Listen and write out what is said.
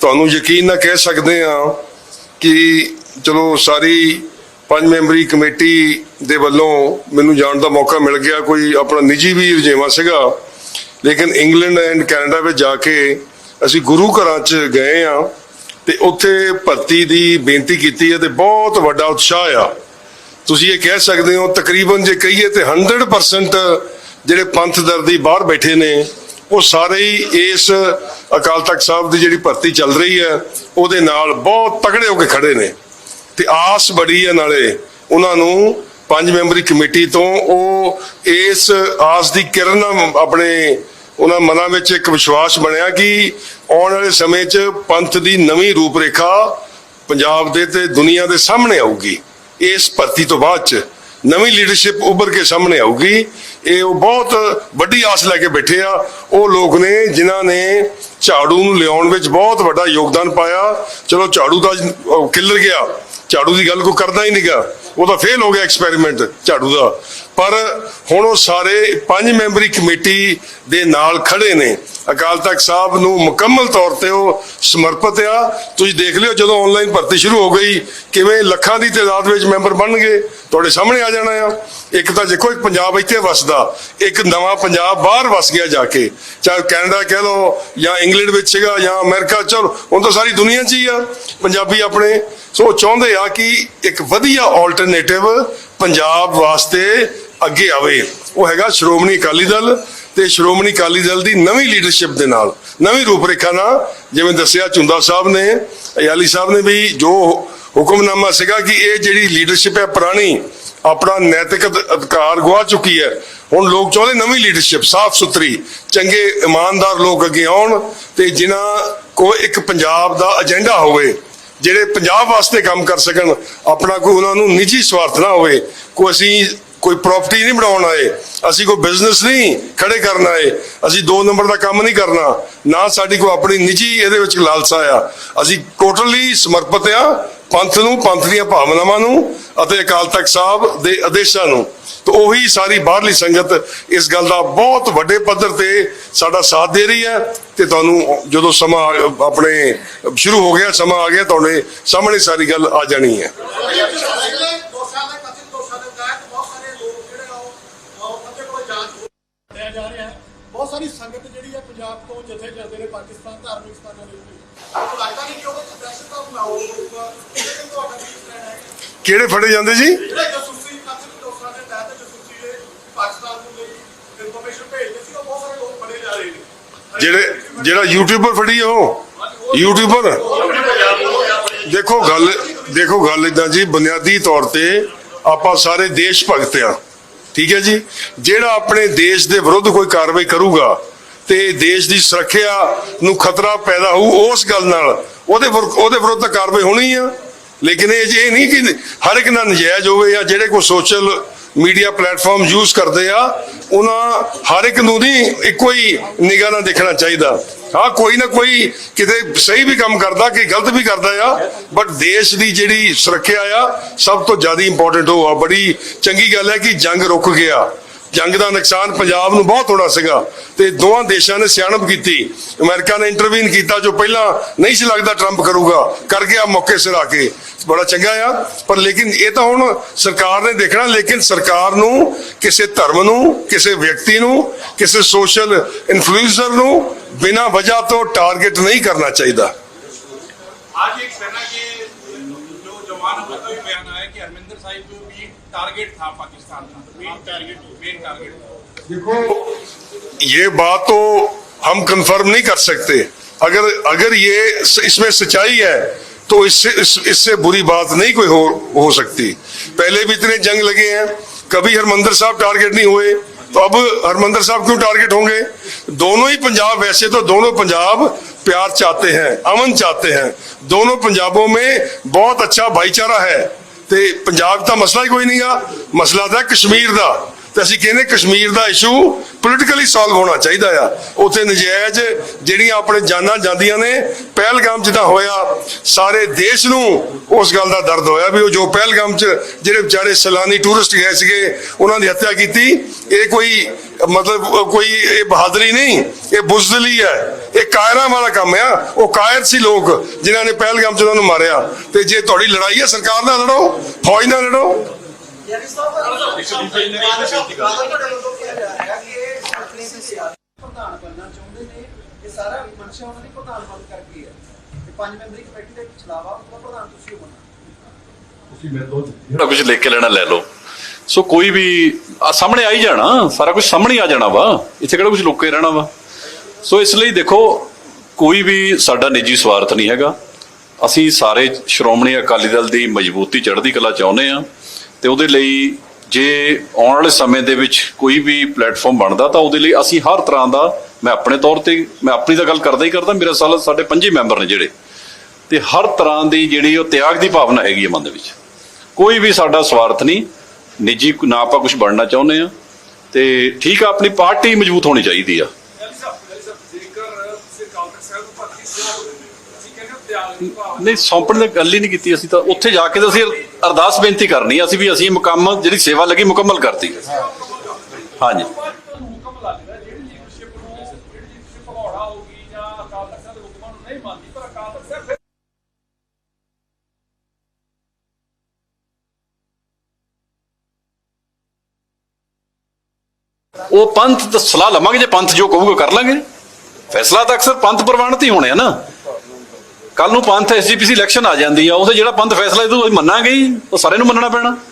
ਤੁਹਾਨੂੰ ਯਕੀਨ ਨਾਲ ਕਹਿ ਸਕਦੇ ਆ ਕਿ ਚਲੋ ਸਾਰੀ ਪੰਜ ਮੈਂਬਰੀ ਕਮੇਟੀ ਦੇ ਵੱਲੋਂ ਮੈਨੂੰ ਜਾਣ ਦਾ ਮੌਕਾ ਮਿਲ ਗਿਆ। ਕੋਈ ਆਪਣਾ ਨਿੱਜੀ ਵੀ ਰੁਝੇਵਾਂ ਸੀਗਾ। ਲੇਕਿਨ ਇੰਗਲੈਂਡ ਐਂਡ ਕੈਨੇਡਾ ਵਿੱਚ ਜਾ ਕੇ ਅਸੀਂ ਗੁਰੂ ਘਰਾਂ 'ਚ ਗਏ ਆ ਤੇ ਉੱਥੇ ਭਰਤੀ ਦੀ ਬੇਨਤੀ ਕੀਤੀ ਹੈ ਤੇ ਬਹੁਤ ਵੱਡਾ ਉਤਸ਼ਾਹ ਆ। ਤੁਸੀਂ ਇਹ ਕਹਿ ਸਕਦੇ ਹੋ ਤਕਰੀਬਨ ਜੇ ਕਹੀਏ ਤੇ 100% ਜਿਹੜੇ ਪੰਥ ਦਰਦੀ ਬਾਹਰ ਬੈਠੇ ਨੇ ਉਹ ਸਾਰੇ ਹੀ ਇਸ ਅਕਾਲ ਤਖਤ ਸਾਹਿਬ ਦੀ ਜਿਹੜੀ ਭਰਤੀ ਚੱਲ ਰਹੀ ਹੈ, ਉਹਦੇ ਨਾਲ ਬਹੁਤ ਤਗੜੇ ਹੋ ਕੇ ਖੜੇ ਨੇ। ਤੇ ਆਸ ਬੜੀ ਹੈ ਨਾਲੇ ਉਹਨਾਂ ਨੂੰ ਪੰਜ ਮੈਂਬਰੀ ਕਮੇਟੀ ਤੋਂ ਉਹ ਇਸ ਆਸ ਦੀ ਕਿਰਨ ਆਪਣੇ ਉਹਨਾਂ ਮਨਾਂ ਵਿੱਚ ਇੱਕ ਵਿਸ਼ਵਾਸ ਬਣਿਆ ਕਿ ਆਉਣ ਵਾਲੇ ਸਮੇਂ 'ਚ ਪੰਥ ਦੀ ਨਵੀਂ ਰੂਪਰੇਖਾ ਪੰਜਾਬ ਦੇ ਤੇ ਦੁਨੀਆ ਦੇ ਸਾਹਮਣੇ ਆਊਗੀ। ਇਸ ਭਰਤੀ ਤੋਂ ਬਾਅਦ 'ਚ ਨਵੀਂ ਲੀਡਰਸ਼ਿਪ ਉੱਭਰ ਕੇ ਸਾਹਮਣੇ ਆਊਗੀ। ਇਹ ਉਹ ਬਹੁਤ ਵੱਡੀ ਆਸ ਲੈ ਕੇ ਬੈਠੇ ਆ। ਉਹ ਲੋਕ ਨੇ ਜਿਨ੍ਹਾਂ ਨੇ ਝਾੜੂ ਨੂੰ ਲਿਆਉਣ ਵਿੱਚ ਬਹੁਤ ਵੱਡਾ ਯੋਗਦਾਨ ਪਾਇਆ। ਚਲੋ ਝਾੜੂ ਦਾ ਕਿੱਲਰ ਗਿਆ। ਝਾੜੂ ਦੀ ਗੱਲ ਕੋਈ ਕਰਦਾ ਹੀ ਨਹੀਂਗਾ। ਉਹ ਤਾਂ ਫੇਲ ਹੋ ਗਿਆ ਐਕਸਪੈਰੀਮੈਂਟ ਝਾੜੂ ਦਾ। ਪਰ ਹੁਣ ਉਹ ਸਾਰੇ ਪੰਜ ਮੈਂਬਰੀ ਕਮੇਟੀ ਦੇ ਨਾਲ ਖੜੇ ਨੇ। ਅਕਾਲ ਤਖਤ ਸਾਹਿਬ ਨੂੰ ਮੁਕੰਮਲ ਤੌਰ ਤੇ ਉਹ ਸਮਰਪਿਤ ਆ। ਤੁਸੀਂ ਦੇਖ ਲਿਓ ਜਦੋਂ ਆਨਲਾਈਨ ਭਰਤੀ ਸ਼ੁਰੂ ਹੋ ਗਈ, ਕਿਵੇਂ ਲੱਖਾਂ ਦੀ ਤਾਦਾਦ ਵਿੱਚ ਮੈਂਬਰ ਬਣ ਗਏ ਤੁਹਾਡੇ ਸਾਹਮਣੇ ਆ ਜਾਣਾ ਆ। ਇੱਕ ਤਾਂ ਦੇਖੋ, ਇੱਕ ਪੰਜਾਬ ਇੱਥੇ ਵਸਦਾ, ਇੱਕ ਨਵਾਂ ਪੰਜਾਬ ਬਾਹਰ ਵਸ ਗਿਆ ਜਾ ਕੇ। ਚਾਹੇ ਕੈਨੇਡਾ ਕਹਿ ਲਓ ਜਾਂ ਇੰਗਲੈਂਡ ਵਿੱਚ ਸੀਗਾ ਜਾਂ ਅਮਰੀਕਾ, ਚਲੋ, ਹੁਣ ਤਾਂ ਸਾਰੀ ਦੁਨੀਆ 'ਚ ਹੀ ਆ ਪੰਜਾਬੀ ਆਪਣੇ। ਸੋ ਉਹ ਚਾਹੁੰਦੇ ਆ ਕਿ ਇੱਕ ਵਧੀਆ ਆਲਟਰਨੇਟਿਵ ਪੰਜਾਬ ਵਾਸਤੇ ਅੱਗੇ ਆਵੇ। ਉਹ ਹੈਗਾ ਸ਼੍ਰੋਮਣੀ ਅਕਾਲੀ ਦਲ ਤੇ ਸ਼੍ਰੋਮਣੀ ਅਕਾਲੀ ਦਲ ਦੀ ਨਵੀਂ ਲੀਡਰਸ਼ਿਪ ਦੇ ਨਾਲ। ਨਵੀਂ ਰੂਪਰੇਖਾ ਨਾਲ, ਜਿਵੇਂ ਦੱਸਿਆ ਚੁੰਦਾ ਸਾਹਿਬ ਨੇ, ਅਯਾਲੀ ਸਾਹਿਬ ਨੇ ਵੀ ਜੋ ਹੁਕਮਨਾਮਾ ਸੀਗਾ ਕਿ ਇਹ ਜਿਹੜੀ ਲੀਡਰਸ਼ਿਪ ਹੈ ਪੁਰਾਣੀ, ਆਪਣਾ ਨੈਤਿਕ ਅਧਿਕਾਰ ਗਵਾ ਚੁੱਕੀ ਹੈ। ਹੁਣ ਲੋਕ ਚਾਹੁੰਦੇ ਨਵੀਂ ਲੀਡਰਸ਼ਿਪ ਸਾਫ਼ ਸੁਥਰੀ, ਚੰਗੇ, ਇਮਾਨਦਾਰ ਲੋਕ ਅੱਗੇ ਆਉਣ ਤੇ ਜਿਨ੍ਹਾਂ ਕੋ ਇੱਕ ਪੰਜਾਬ ਦਾ ਏਜੰਡਾ ਹੋਵੇ, ਜਿਹੜੇ ਪੰਜਾਬ ਵਾਸਤੇ ਕੰਮ ਕਰ ਸਕਣ, ਆਪਣਾ ਕੋਈ ਉਹਨਾਂ ਨੂੰ ਨਿੱਜੀ ਸਵਾਰਥ ਨਾ ਹੋਵੇ, ਕੋਈ ਅਸੀਂ ਕੋਈ ਪ੍ਰਾਪਰਟੀ ਨਹੀਂ ਬਣਾਉਣ ਆਏ। ਅਸੀਂ ਕੋਈ ਬਿਜ਼ਨਸ ਨਹੀਂ ਖੜੇ ਕਰਨ ਆਏ। ਅਸੀਂ ਦੋ ਨੰਬਰ ਦਾ ਕੰਮ ਨਹੀਂ ਕਰਨਾ। ਨਾ ਸਾਡੀ ਕੋਈ ਆਪਣੀ ਨਿੱਜੀ ਇਹਦੇ ਵਿੱਚ ਲਾਲਸਾ ਆ। ਅਸੀਂ ਟੋਟਲੀ ਸਮਰਪਿਤ ਆ, ਪੰਥ ਨੂੰ, ਪੰਥ ਦੀਆਂ ਭਾਵਨਾਵਾਂ ਨੂੰ ਅਤੇ ਅਕਾਲ ਤਖਤ ਸਾਹਿਬ ਦੇ ਆਦੇਸ਼ਾਂ ਨੂੰ। ਤੇ ਉਹੀ ਸਾਰੀ ਬਾਹਰਲੀ ਸੰਗਤ ਇਸ ਗੱਲ ਦਾ ਬਹੁਤ ਵੱਡੇ ਪੱਧਰ ਤੇ ਸਾਡਾ ਸਾਥ ਦੇ ਰਹੀ ਹੈ ਤੇ ਤੁਹਾਨੂੰ ਜਦੋਂ ਸਮਾਂ, ਆਪਣੇ ਸ਼ੁਰੂ ਹੋ ਗਿਆ, ਸਮਾਂ ਆ ਗਿਆ, ਤੁਹਾਡੇ ਸਾਹਮਣੇ ਸਾਰੀ ਗੱਲ ਆ ਜਾਣੀ ਹੈ ਅਗਲੇ ਦੋਸ਼ਾਂ ਦੇ ਕਥਿਤ ਦੋਸ਼ਾਂ ਦੇ ਤਹਿਤ ਬਹੁਤ ਸਾਰੇ ਲੋਕ ਜਿਹੜੇ ਆ ਉਹ ਉਹ ਅੱਗੇ ਕੋਲ ਜਾਂਚ ਲਿਆ ਜਾ ਰਿਹਾ ਹੈ ਬਹੁਤ ਸਾਰੀ ਸੰਗਤ ਜਿਹੜੀ ਹੈ ਪੰਜਾਬ ਤੋਂ ਜਥੇ ਜਾਂਦੇ ਨੇ ਪਾਕਿਸਤਾਨ ਧਾਰਮਿਕ ਸਥਾਨਾਂ ਦੇ ਉੱਤੇ। ਉਹ ਲੱਗਦਾ ਨਹੀਂ ਕਿ ਚ ਦਹਿਸ਼ਤ ਦਾ ਮਾਹੌਲ ਹੋਊਗਾ? ਲੇਕਿਨ ਤੁਹਾਡਾ ਕੀ ਸਟੈਂਡ ਹੈ? ਕਿਹੜੇ ਫੜੇ ਜਾਂਦੇ ਜੀ? ਜਿਹੜੇ ਜਸੂਸੀ ਕਥਿਤ ਦੋਸ਼ਾਂ ਦੇ ਤਹਿਤ ਜਸੂਸੀ ਦੇ ਪਾਕਿਸਤਾਨ ਨੂੰ ਲਈ ਇਨਫੋਰਮੇਸ਼ਨ ਭੇਜਦੇ ਸੀ ਉਹ ਬਹੁਤ ਸਾਰੇ ਲੋਕ ਫੜੇ ਜਾ ਰਹੇ ਨੇ। ਜਿਹੜੇ ਜਿਹੜਾ ਯੂਟਿਊਬਰ ਫੜੀ ਉਹ? ਯੂਟਿਊਬਰ ਦੇਖੋ ਗੱਲ ਦੇਖੋ ਗੱਲ ਇਦਾਂ ਜੀ ਬੁਨਿਆਦੀ ਤੌਰ ਤੇ ਆਪਾਂ ਸਾਰੇ ਦੇਸ਼ ਭਗਤ ਆ। ਠੀਕ ਹੈ ਜੀ? ਜਿਹੜਾ ਆਪਣੇ ਦੇਸ਼ ਦੇ ਵਿਰੁੱਧ ਕੋਈ ਕਾਰਵਾਈ ਕਰੂਗਾ ਤੇ ਦੇਸ਼ ਦੀ ਸੁਰੱਖਿਆ ਨੂੰ ਖਤਰਾ ਪੈਦਾ ਹੋਊ ਉਸ ਗੱਲ ਨਾਲ, ਉਹਦੇ ਉਹਦੇ ਵਿਰੁੱਧ ਤਾਂ ਕਾਰਵਾਈ ਹੋਣੀ ਆ। ਲੇਕਿਨ ਇਹ ਜੇ ਨਹੀਂ ਕਿ ਹਰ ਇੱਕ ਨਾਲ ਨਜਾਇਜ਼ ਹੋਵੇ ਜਾਂ ਜਿਹੜੇ ਕੋਈ ਸੋਸ਼ਲ ਮੀਡੀਆ ਪਲੇਟਫਾਰਮ ਯੂਜ਼ ਕਰਦੇ ਆ, ਉਹਨਾਂ ਹਰ ਇੱਕ ਨੂੰ ਨਹੀਂ ਇੱਕੋ ਹੀ ਨਿਗਾਹ ਨਾਲ ਦੇਖਣਾ ਚਾਹੀਦਾ। ਹਾਂ ਕੋਈ ਨਾ ਕੋਈ ਕਿਤੇ ਸਹੀ ਵੀ ਕੰਮ ਕਰਦਾ ਕਿ ਗਲਤ ਵੀ ਕਰਦਾ ਆ ਬਟ ਦੇਸ਼ ਦੀ ਜਿਹੜੀ ਸੁਰੱਖਿਆ ਆ, ਸਭ ਤੋਂ ਜ਼ਿਆਦਾ ਇੰਪੋਰਟੈਂਟ ਉਹ ਆ। ਬੜੀ ਚੰਗੀ ਗੱਲ ਹੈ ਕਿ ਜੰਗ ਰੁਕ ਗਿਆ। ਜੰਗ ਦਾ ਨੁਕਸਾਨ ਪੰਜਾਬ ਨੂੰ ਬਹੁਤ ਹੋਣਾ ਸੀਗਾ ਤੇ ਦੋਵਾਂ ਦੇਸ਼ਾਂ ਨੇ ਸਿਆਣਪ ਕੀਤੀ। ਅਮਰੀਕਾ ਨੇ ਇੰਟਰਵੀਨ ਕੀਤਾ, ਜੋ ਪਹਿਲਾਂ ਨਹੀਂ ਸੀ ਲੱਗਦਾ ਟਰੰਪ ਕਰੂਗਾ। ਕਰ ਗਿਆ ਮੌਕੇ ਸਿਰ ਆ ਕੇ। ਬੜਾ ਚੰਗਾ ਆ। ਪਰ ਲੇਕਿਨ ਇਹ ਤਾਂ ਹੁਣ ਸਰਕਾਰ ਨੇ ਦੇਖਣਾ, ਲੇਕਿਨ ਸਰਕਾਰ ਨੂੰ, ਕਿਸੇ ਧਰਮ ਨੂੰ, ਕਿਸੇ ਵਿਅਕਤੀ ਨੂੰ, ਕਿਸੇ ਸੋਸ਼ਲ ਇਨਫਲੂਐਂਸਰ ਨੂੰ बिना वजह तो टारगेट नहीं करना चाहिए आज एक सेना के जो जवान देखो ये बात तो हम कंफर्म नहीं कर सकते। अगर अगर ये इसमें सच्चाई है तो इससे इस, इससे बुरी बात नहीं कोई हो हो सकती। पहले भी इतने जंग लगे हैं कभी हरमंदर साहब टारगेट नहीं हुए तो अब हरमंदर साहब क्यों टारगेट होंगे दोनों ही पंजाब वैसे तो दोनों पंजाब प्यार चाहते हैं अमन चाहते हैं दोनों पंजाबों में बहुत अच्छा भाईचारा है ਤੇ ਪੰਜਾਬ ਦਾ ਮਸਲਾ ਹੀ ਕੋਈ ਨਹੀਂਗਾ ਮਸਲਾ ਤਾਂ ਕਸ਼ਮੀਰ ਦਾ ਤੇ ਅਸੀਂ ਕਹਿੰਦੇ ਕਸ਼ਮੀਰ ਦਾ ਇਸ਼ੂ ਪੋਲੀਟੀਕਲੀ ਸੋਲਵ ਹੋਣਾ ਚਾਹੀਦਾ ਆ। ਉੱਥੇ ਨਜਾਇਜ਼ ਜਿਹੜੀਆਂ ਆਪਣੇ ਜਾਨਾਂ ਜਾਂਦੀਆਂ ਨੇ, ਪਹਿਲਗਾਮ ਜਿੱਦਾਂ ਹੋਇਆ, ਸਾਰੇ ਦੇਸ਼ ਨੂੰ ਉਸ ਗੱਲ ਦਾ ਦਰਦ ਹੋਇਆ ਵੀ ਉਹ ਜੋ ਪਹਿਲਗਾਮ 'ਚ ਜਿਹੜੇ ਵਿਚਾਰੇ ਸੈਲਾਨੀ ਟੂਰਿਸਟ ਗਏ ਸੀਗੇ, ਉਹਨਾਂ ਦੀ ਹੱਤਿਆ ਕੀਤੀ। ਇਹ ਕੋਈ ਮਤਲਬ ਕੋਈ ਇਹ ਬਹਾਦਰੀ ਨਹੀਂ, ਇਹ ਬੁਜ਼ਦਲੀ ਹੈ। ਇਹ ਕਾਇਰਾਂ ਵਾਲਾ ਕੰਮ ਆ। ਉਹ ਕਾਇਰ ਸੀ ਲੋਕ ਜਿਨ੍ਹਾਂ ਨੇ ਪਹਿਲਗਾਮ 'ਚ ਉਹਨਾਂ ਨੂੰ ਮਾਰਿਆ। ਤੇ ਜੇ ਤੁਹਾਡੀ ਲੜਾਈ ਹੈ, ਸਰਕਾਰ ਨਾਲ ਲੜੋ, ਫੌਜ ਨਾਲ ਲੜੋ। ਯਾਨੀ ਸਾਹਿਬ ਪ੍ਰਧਾਨ ਬਣਨਾ ਚਾਹੁੰਦੇ ਨੇ ਇਹ ਸਾਰਾ ਮਨਸ਼ਾ ਉਹਨਾਂ ਦੀ ਪ੍ਰਧਾਨ ਬਣ ਕਰਕੇ ਹੈ ਤੇ ਪੰਜ ਮੈਂਬਰੀ ਕਮੇਟੀ ਦੇ ਚਲਾਵਾ ਉਹਦਾ ਪ੍ਰਧਾਨ ਤੁਸੀਂ ਹੋਣਾ ਜਿਹੜਾ ਕੁਝ ਲਿਖ ਕੇ ਲੈਣਾ ਲੈ ਲਓ। ਸੋ ਕੋਈ ਵੀ ਆ ਸਾਹਮਣੇ ਆ ਹੀ ਜਾਣਾ, ਸਾਰਾ ਕੁਝ ਸਾਹਮਣੇ ਆ ਜਾਣਾ ਵਾ। ਇੱਥੇ ਕਿਹੜਾ ਕੁਝ ਲੁੱਕੇ ਰਹਿਣਾ ਵਾ? ਸੋ ਇਸ ਲਈ ਦੇਖੋ, ਕੋਈ ਵੀ ਸਾਡਾ ਨਿੱਜੀ ਸਵਾਰਥ ਨਹੀਂ ਹੈਗਾ। ਅਸੀਂ ਸਾਰੇ ਸ਼੍ਰੋਮਣੀ ਅਕਾਲੀ ਦਲ ਦੀ ਮਜ਼ਬੂਤੀ ਚੜ੍ਹਦੀ ਕਲਾ ਚਾਹੁੰਦੇ ਆ ਤੇ ਉਹਦੇ ਲਈ ਜੇ ਆਉਣ ਵਾਲੇ ਸਮੇਂ ਦੇ ਵਿੱਚ ਕੋਈ ਵੀ ਪਲੇਟਫਾਰਮ ਬਣਦਾ ਤਾਂ ਉਹਦੇ ਲਈ ਅਸੀਂ ਹਰ ਤਰ੍ਹਾਂ ਦਾ, ਮੈਂ ਆਪਣੇ ਤੌਰ ਤੇ, ਮੈਂ ਆਪਣੀ ਤਾਂ ਗੱਲ ਕਰਦਾ ਹੀ ਕਰਦਾ, ਮੇਰੇ ਸਾਲ ਸਾਡੇ ਪੰਜੇ ਮੈਂਬਰ ਨੇ ਜਿਹੜੇ। ਤੇ ਹਰ ਤਰ੍ਹਾਂ ਦੀ ਜਿਹੜੀ ਉਹ ਤਿਆਗ ਦੀ ਭਾਵਨਾ ਹੈਗੀ ਹੈ ਮਨ ਦੇ ਵਿੱਚ। ਕੋਈ ਵੀ ਸਾਡਾ ਸਵਾਰਥ ਨਹੀਂ, ਨਿੱਜੀ ਨਾ ਆਪਾਂ ਕੁਝ ਬਣਨਾ ਚਾਹੁੰਦੇ ਆ ਤੇ ਠੀਕ ਆ, ਆਪਣੀ ਪਾਰਟੀ ਮਜ਼ਬੂਤ ਹੋਣੀ ਚਾਹੀਦੀ ਆ। ਨਹੀਂ, ਸੌਂਪਣ ਦੀ ਗੱਲ ਹੀ ਨਹੀਂ ਕੀਤੀ ਅਸੀਂ ਤਾਂ। ਉੱਥੇ ਜਾ ਕੇ ਤਾਂ ਅਸੀਂ ਅਰਦਾਸ ਬੇਨਤੀ ਕਰਨੀ ਅਸੀਂ ਵੀ ਅਸੀਂ ਮੁਕੰਮਲ, ਜਿਹੜੀ ਸੇਵਾ ਲੱਗੀ ਮੁਕੰਮਲ ਕਰਤੀ। ਹਾਂਜੀ। ਉਹ ਪੰਥ ਤਾਂ ਸਲਾਹ ਲਵਾਂਗੇ, ਜੇ ਪੰਥ ਜੋ ਕਹੂਗਾ ਕਰ ਲਾਂਗੇ। ਫੈਸਲਾ ਤਾਂ ਅਕਸਰ ਪੰਥ ਪ੍ਰਵਾਨਿਤ ਹੀ ਹੋਣੇ ਆ ਨਾ। ਕੱਲ ਨੂੰ ਪੰਥ ਐਸਜੀਪੀਸੀ ਇਲੈਕਸ਼ਨ ਆ ਜਾਂਦੀ ਆ, ਉਹਦੇ ਜਿਹੜਾ ਪੰਥ ਫੈਸਲਾ ਇਹ ਮੰਨਾਂਗੇ ਹੀ, ਉਹ ਸਾਰੇ ਨੂੰ ਮੰਨਣਾ ਪੈਣਾ।